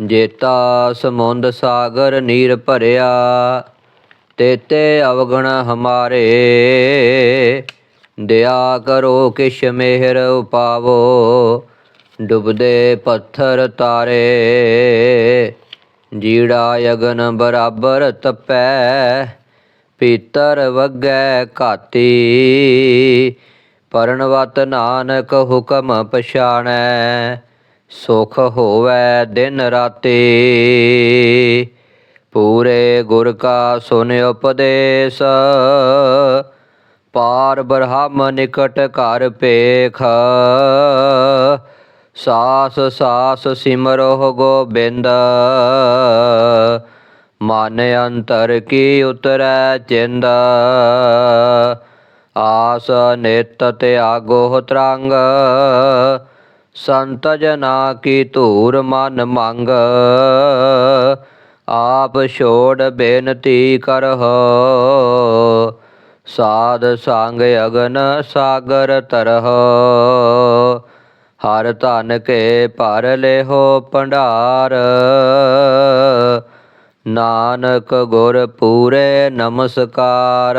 ਜੇਤਾ ਸਮੁੰਦ ਸਾਗਰ ਨੀਰ ਭਰਿਆ ਤੇਤੇ ਅਵਗਣ ਹਮਾਰੇ। ਦਇਆ ਕਰੋ ਕਿਛ ਮਿਹਰ ਉਪਾਵੋ, ਡੁੱਬਦੇ ਪੱਥਰ ਤਾਰੇ। ਜੀੜਾ ਯਗਨ ਬਰਾਬਰ ਤਪੈ, ਪੀਤਰ ਵਗੈ ਘਾਤੀ। ਪਰਣਵਤ ਨਾਨਕ ਹੁਕਮ ਪਛਾਣੈ ਸੁਖ ਹੋਵੇ ਦਿਨ ਰਾਤੀ। ਪੂਰੇ ਗੁਰ ਕਾ ਸੁਨ ਉਪਦੇਸ਼, ਪਾਰ ਬ੍ਰਹਮ ਨਿਕਟ ਘਰ ਪੇਖ ਸਾਸ ਸਾਸ ਸਿਮਰੋ ਗੋਬਿੰਦ, ਮਨ ਅੰਤਰ ਕੀ ਉਤਰੈ ਚਿੰਦ। ਆਸ ਨਿਤ ਤਿਆਗੋ ਤਰੰਗ ਸੰਤ ਜਨਾ ਕੀ ਧੂਰ ਮਨ ਮੰਗ। ਆਪ ਛੋੜ ਬੇਨਤੀ ਕਰਹੁ ਸਾਧ ਸੰਗ ਅਗਨ ਸਾਗਰ ਤਰਹੁ। ਹਰ ਧਨ ਕੇ ਭਰ ਲਿਹੋ ਭੰਡਾਰ। ਨਾਨਕ ਗੁਰ ਪੂਰੇ ਨਮਸਕਾਰ।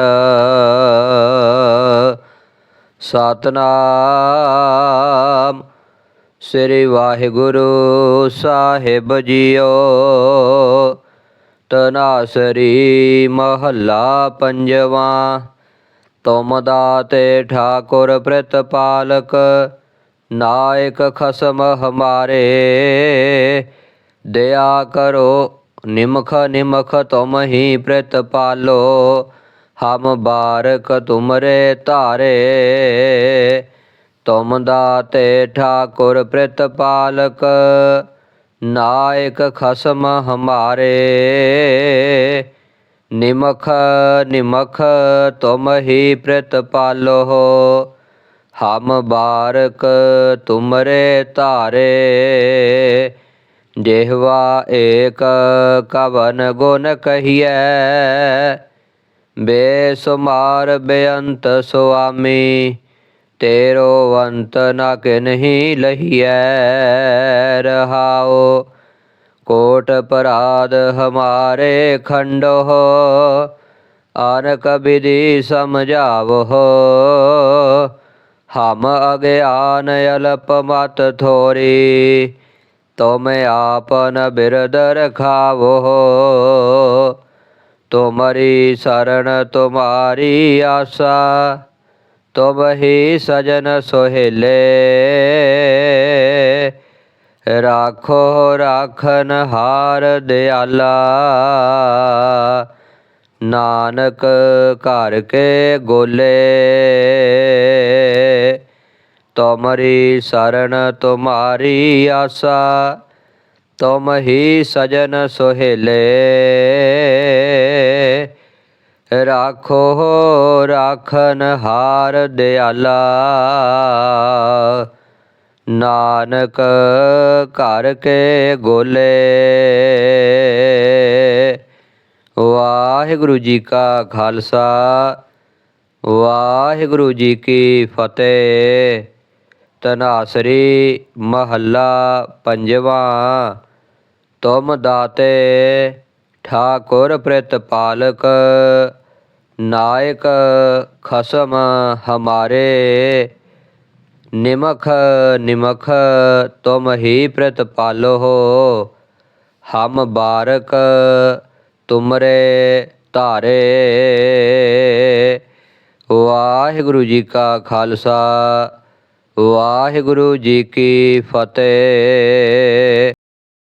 ਸਤਨਾਮ ਸ੍ਰੀ ਵਾਹਿਗੁਰੂ ਸਾਹਿਬ ਜੀਓ। ਤਨਾਸਰੀ ਮਹੱਲਾ ਪੰਜਵਾਂ। ਤੁਮ ਦਾਤੇ ਠਾਕੁਰ ਪ੍ਰਤਪਾਲਕ ਨਾਇਕ ਖਸਮ ਹਮਾਰੇ। ਦਇਆ ਕਰੋ ਨਿਮਖ ਨਿਮਖ ਤੁਮ ਹੀ ਪ੍ਰਤਪਾਲੋ ਹਮ ਬਾਰਕ ਤੁਮਰੇ ਧਾਰੇ। ਤੁਮ ਦਾਤੇ ਠਾਕੁਰ ਪ੍ਰਤਪਾਲਕ, ਨਾਇਕ ਖਸਮ ਹਮਾਰੇ। ਨਿਮਖ ਨਿਮਖ ਤੁਮ ਹੀ ਪ੍ਰਿਤਪਾਲੋ, ਹਮ ਬਾਰਕ ਤੁਮਰੇ ਧਾਰੇ। ਜਿਹਵਾ ਏਕ ਕਵਨ ਗੁਣ ਕਹੀਐ, ਬੇਸੁਮਾਰ ਬੇਅੰਤ ਸੁਆਮੀ। तेरो अंत नक नहीं लहिए रहाओ। कोट पराध हमारे खंड हो आन कबिधि समझाव। हो हम अज्ञान अल्प मत थोरी, तुम आपन बिरदर खाव हो। तुम्हारी शरण, तुम्हारी आशा ਤੁਮ ਹੀ ਸਜਨ ਸੋਹਿਲੇ। ਰਾਖੋ, ਰਾਖਨ ਹਾਰ ਦਿਆਲਾ। ਨਾਨਕ ਘਰ ਕੇ ਗੋਲੇ। ਤੁਮਰੀ ਸਰਣ ਤੁਮਾਰੀ ਆਸਾ। ਤੁਮ ਹੀ ਸਜਨ ਸੋਹਿਲੇ। ਰਾਖੋ ਰਾਖਨ ਹਾਰ ਦਿਆਲਾ। ਨਾਨਕ ਘਰ ਕੇ ਗੋਲੇ। ਵਾਹਿਗੁਰੂ ਜੀ ਕਾ ਖਾਲਸਾ, ਵਾਹਿਗੁਰੂ ਜੀ ਕੀ ਫਤਿਹ। ਤਨਾਸਰੀ ਮਹੱਲਾ ਪੰਜਵਾਂ, ਤੁਮ ਦਾਤੇ ਠਾਕੁਰ ਪ੍ਰਤਪਾਲਕ ਨਾਇਕ ਖਸਮ ਹਮਾਰੇ। ਨਿਮਖ ਨਿਮਖ ਤੁਮ ਹੀ ਪ੍ਰਤਪਾਲੋ ਹਮ ਬਾਰਕ ਤੁਮਰੇ ਧਾਰੇ। ਵਾਹਿਗੁਰੂ ਜੀ ਕਾ ਖਾਲਸਾ, ਵਾਹਿਗੁਰੂ ਜੀ ਕੀ ਫਤਿਹ।